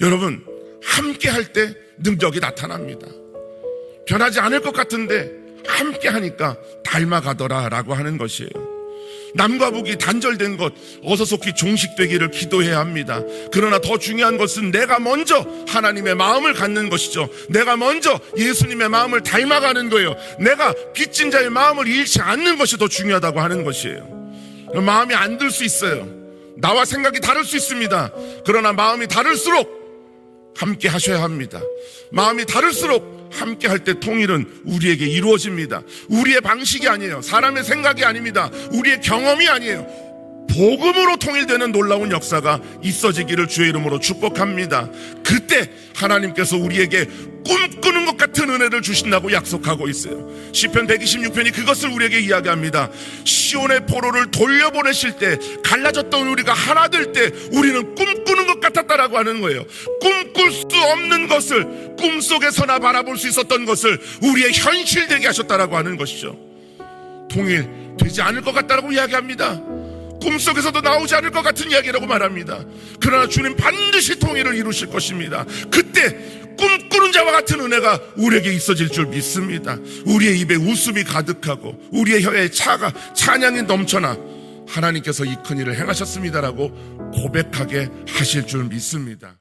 여러분, 함께 할 때 능력이 나타납니다. 변하지 않을 것 같은데 함께 하니까 닮아가더라 라고 하는 것이에요. 남과 북이 단절된 것 어서 속히 종식되기를 기도해야 합니다. 그러나 더 중요한 것은 내가 먼저 하나님의 마음을 갖는 것이죠. 내가 먼저 예수님의 마음을 닮아가는 거예요. 내가 빚진 자의 마음을 잃지 않는 것이 더 중요하다고 하는 것이에요. 마음이 안 들 수 있어요. 나와 생각이 다를 수 있습니다. 그러나 마음이 다를수록 함께 하셔야 합니다. 마음이 다를수록 함께 할 때 통일은 우리에게 이루어집니다. 우리의 방식이 아니에요. 사람의 생각이 아닙니다. 우리의 경험이 아니에요. 복음으로 통일되는 놀라운 역사가 있어지기를 주의 이름으로 축복합니다. 그때 하나님께서 우리에게 꿈꾸는 것 같은 은혜를 주신다고 약속하고 있어요. 시편 126편이 그것을 우리에게 이야기합니다. 시온의 포로를 돌려보내실 때 갈라졌던 우리가 하나 될 때 우리는 꿈꾸는 것 같았다라고 하는 거예요. 꿈꿀 수 없는 것을 꿈속에서나 바라볼 수 있었던 것을 우리의 현실 되게 하셨다라고 하는 것이죠. 통일되지 않을 것 같다라고 이야기합니다. 꿈속에서도 나오지 않을 것 같은 이야기라고 말합니다. 그러나 주님 반드시 통일을 이루실 것입니다. 그때 꿈꾸는 자와 같은 은혜가 우리에게 있어질 줄 믿습니다. 우리의 입에 웃음이 가득하고 우리의 혀에 차가 찬양이 넘쳐나 하나님께서 이 큰 일을 행하셨습니다라고 고백하게 하실 줄 믿습니다.